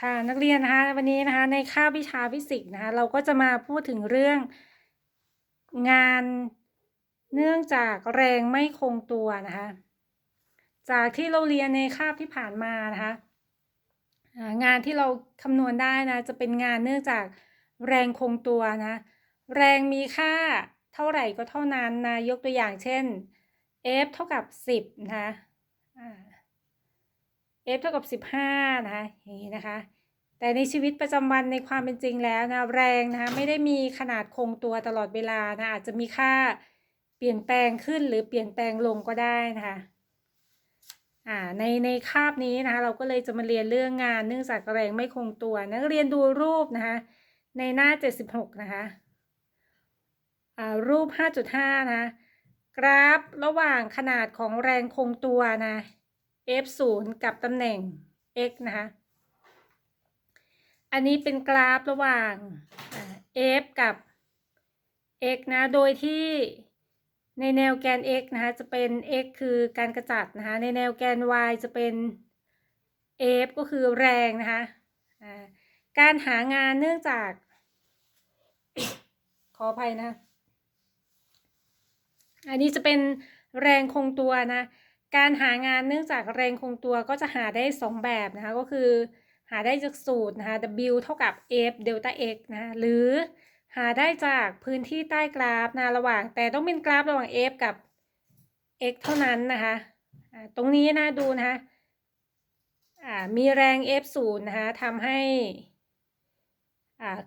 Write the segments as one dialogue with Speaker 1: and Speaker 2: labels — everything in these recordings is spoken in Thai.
Speaker 1: ค่ะนักเรียนนะคะวันนี้นะคะในคาบวิชาฟิสิกส์นะคะเราก็จะมาพูดถึงเรื่องงานเนื่องจากแรงไม่คงตัวนะคะจากที่เราเรียนในคาบที่ผ่านมานะคะงานที่เราคำนวณได้นะจะเป็นงานเนื่องจากแรงคงตัวนะแรงมีค่าเท่าไหร่ก็เท่านั้นนะยกตัวอย่างเช่น F เท่ากับ 10 นะคะ f เท่ากับ 15 นะคะอย่างนี้นะคะ แต่ในชีวิตประจำวันในความเป็นจริงแล้วนะแรงนะคะไม่ได้มีขนาดคงตัวตลอดเวลานะอาจจะมีค่าเปลี่ยนแปลงขึ้นหรือเปลี่ยนแปลงลงก็ได้นะคะอ่าในในคาบนี้นะคะเราก็เลยจะมาเรียนเรื่องงานเนื่องจากแรงไม่คงตัว นักเรียนดูรูปนะคะในหน้า 76 นะคะอ่ารูป 5.5 นะกราฟระหว่างขนาดของแรงคงตัวนะ f 0กับตำแหน่ง x นะคะ อันนี้เป็นกราฟระหว่าง f กับ x นะ โดยที่ในแนวแกน x นะคะ จะเป็น x คือการกระจัดนะคะ ในแนวแกน y จะเป็น f ก็คือแรงนะคะการหางานเนื่องจาก ขออภัยนะ อันนี้จะเป็นแรงคงตัวนะ การหางานเนื่องจากแรงคงตัวก็จะหาได้ 2 แบบนะคะก็คือ หาได้จากสูตรนะคะ W เท่ากับ F เดลต้า x นะหรือหาได้จากพื้นที่ใต้กราฟนะระหว่าง แต่ต้องเป็นกราฟระหว่าง F กับ x เท่านั้นนะคะตรงนี้นะดูนะคะมีแรง F 0นะคะทำให้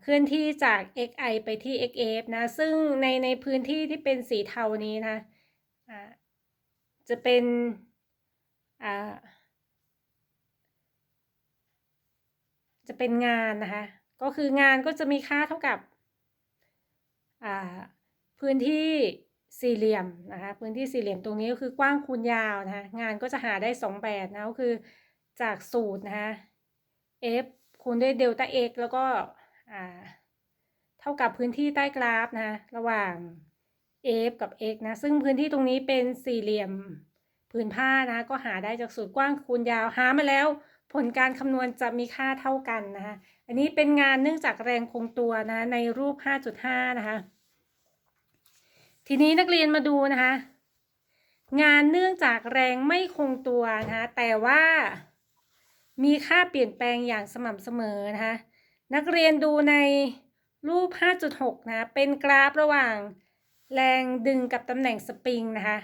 Speaker 1: เคลื่อนที่จาก xi ไปที่ xf นะ ซึ่งในในพื้นที่ที่เป็นสีเทานี้นะ จะเป็นจะเป็นงานนะคะ ก็คืองานก็จะมีค่าเท่ากับพื้นที่สี่เหลี่ยมนะคะ พื้นที่สี่เหลี่ยมตรงนี้ก็คือกว้างคูณยาวนะคะ งานก็จะหาได้สองแบบนะก็คือจากสูตรนะคะ f คูณด้วยเดลต้า x แล้วก็เท่ากับพื้นที่ใต้กราฟนะระหว่าง f กับ x นะ ซึ่งพื้นที่ตรงนี้เป็นสี่เหลี่ยมผืนผ้านะ ก็หาได้จากสูตรกว้างคูณยาวหามาแล้ว ผลการคำนวณจะมีค่าเท่ากันนะคะอันนี้เป็นงานเนื่องจากแรงคงตัวนะในรูป 5.5 นะคะ ทีนี้นักเรียนมาดูนะคะ งานเนื่องจากแรงไม่คงตัวนะคะแต่ว่ามีค่าเปลี่ยนแปลงอย่างสม่ำเสมอนะคะ นักเรียนดูในรูป 5.6 นะ เป็นกราฟระหว่าง แรงดึงกับตำแหน่งสปริงนะคะ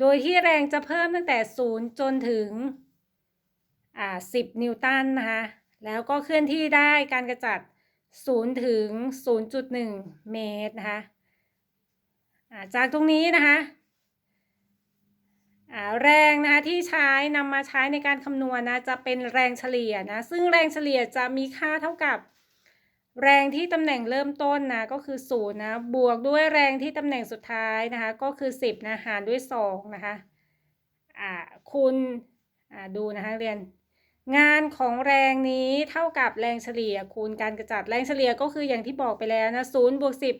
Speaker 1: โดยที่แรงจะเพิ่มตั้งแต่ 0 จนถึง10 นิวตันนะคะ แล้วก็เคลื่อนที่ได้การกระจัด 0 ถึง 0.1 เมตรนะคะจากตรงนี้นะคะแรงนะคะที่ใช้นำมาใช้ในการคำนวณนะจะเป็นแรงเฉลี่ยนะซึ่งแรงเฉลี่ยจะมีค่าเท่ากับ แรงที่ตำแหน่งเริ่มต้นนะก็คือศูนย์นะบวกด้วยแรงที่ตำแหน่งสุดท้ายนะคะก็คือสิบนะหารด้วยสองนะคะอ่าคูณอ่าดูนะคะเรียน งานของแรงนี้เท่ากับแรงเฉลี่ยคูณการกระจัดแรงเฉลี่ยก็คืออย่างที่บอกไปแล้วนะศูนย์บวกสิบ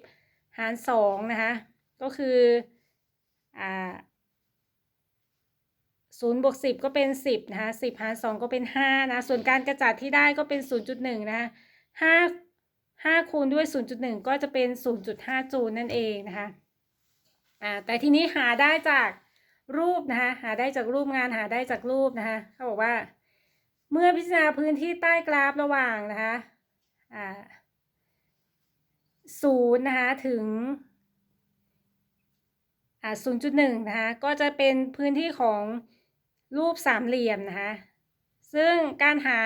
Speaker 1: หารสองนะคะก็คืออ่าศูนย์บวกสิบก็เป็นสิบนะคะสิบหารสองก็เป็นห้านะส่วนการกระจัดที่ได้ก็เป็นศูนย์จุดหนึ่งนะห้า 5 คูณด้วย 0.1 ก็จะเป็น 0.5 จูลนั่นเองนะคะอ่าแต่ทีนี้หาได้จากรูปนะคะหาได้จากรูปงานหาได้จากรูปนะคะเขาบอกว่า เมื่อพิจารณาพื้นที่ใต้กราฟระหว่างนะคะอ่าศูนย์นะคะถึงอ่าศูนย์จุดหนึ่งนะคะก็จะเป็นพื้นที่ของรูปสามเหลี่ยมนะคะซึ่งการหา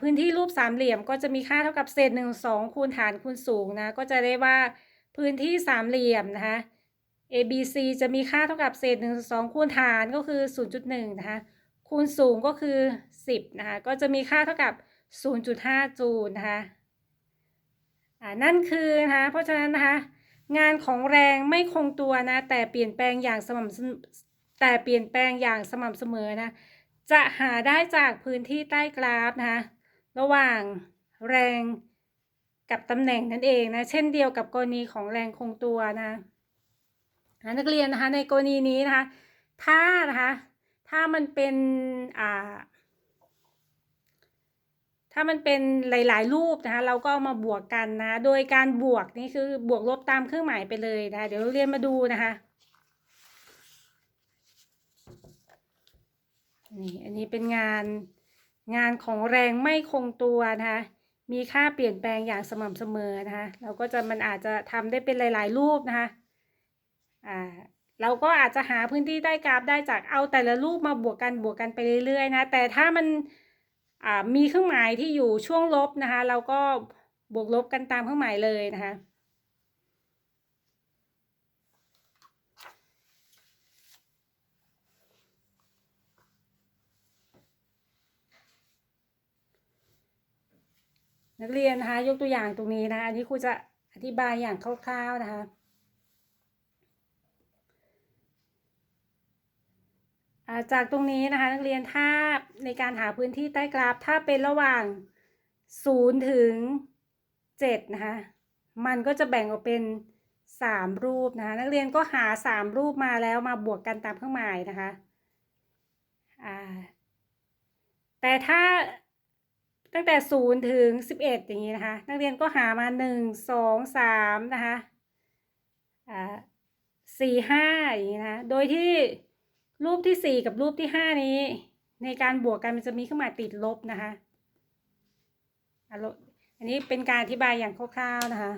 Speaker 1: พื้นที่รูปสามเหลี่ยมก็จะมีค่าเท่ากับเศษหนึ่งสองคูณฐานคูณสูงนะก็จะได้ว่าพื้นที่สามเหลี่ยมนะคะ A B C จะมีค่าเท่ากับเศษหนึ่งสองคูณฐานก็คือศูนย์จุดหนึ่งนะคะคูณสูงก็คือสิบนะคะก็จะมีค่าเท่ากับศูนย์จุดห้าจูลนะคะอ่านั่นคือนะคะเพราะฉะนั้นนะคะงานของแรงไม่คงตัวนะแต่เปลี่ยนแปลงอย่างสม่ำแต่เปลี่ยนแปลงอย่างสม่ำเสมอนะ จะหาได้จากพื้นที่ใต้กราฟนะคะระหว่างแรงกับตำแหน่งนั่นเองนะ เช่นเดียวกับกรณีของแรงคงตัวนะนักเรียนนะคะในกรณีนี้นะคะ ถ้านะคะถ้ามันเป็นอ่าถ้ามันเป็นหลาย ๆ รูปนะคะเราก็เอามาบวกกันนะ โดยการบวกนี่คือบวกลบตามเครื่องหมายไปเลยนะะเดี๋ยวเราเรียนมาดูนะคะ นี่อันนี้เป็นงานงานของแรงไม่คงตัวนะคะมีค่าเปลี่ยนแปลงอย่างสม่ำเสมอนะคะเราก็จะมันอาจจะทำได้เป็นหลาย ๆ รูปนะคะอ่าเราก็อาจจะหาพื้นที่ใต้กราฟได้จากเอาแต่ละรูปมาบวกกันบวกกันไปเรื่อย ๆ นะแต่ถ้ามันอ่ามีเครื่องหมายที่อยู่ช่วงลบนะคะ เราก็บวกลบกันตามเครื่องหมายเลยนะคะ นักเรียนนะคะ ยกตัวอย่างตรงนี้นะคะอันนี้ครูจะอธิบายอย่างคร่าวๆนะคะ จากตรงนี้นะคะ นักเรียนถ้าในการหาพื้นที่ใต้กราฟถ้าเป็นระหว่าง0ถึง7นะคะ มันก็จะแบ่งออกเป็น3รูปนะคะ นักเรียนก็หา3รูปมาแล้วมาบวกกันตามเครื่องหมายนะคะแต่ถ้า ตั้งแต่0ถึง11อย่างนี้นะคะ นักเรียนก็หามา1 2 3นะคะอ่า4 5อย่างนี้นะคะโดยที่รูปที่4กับรูปที่5นี้ ในการบวกกันมันจะมีเครื่องหมายติดลบนะคะอะลบอันนี้เป็นการอธิบายอย่างคร่าวๆนะคะ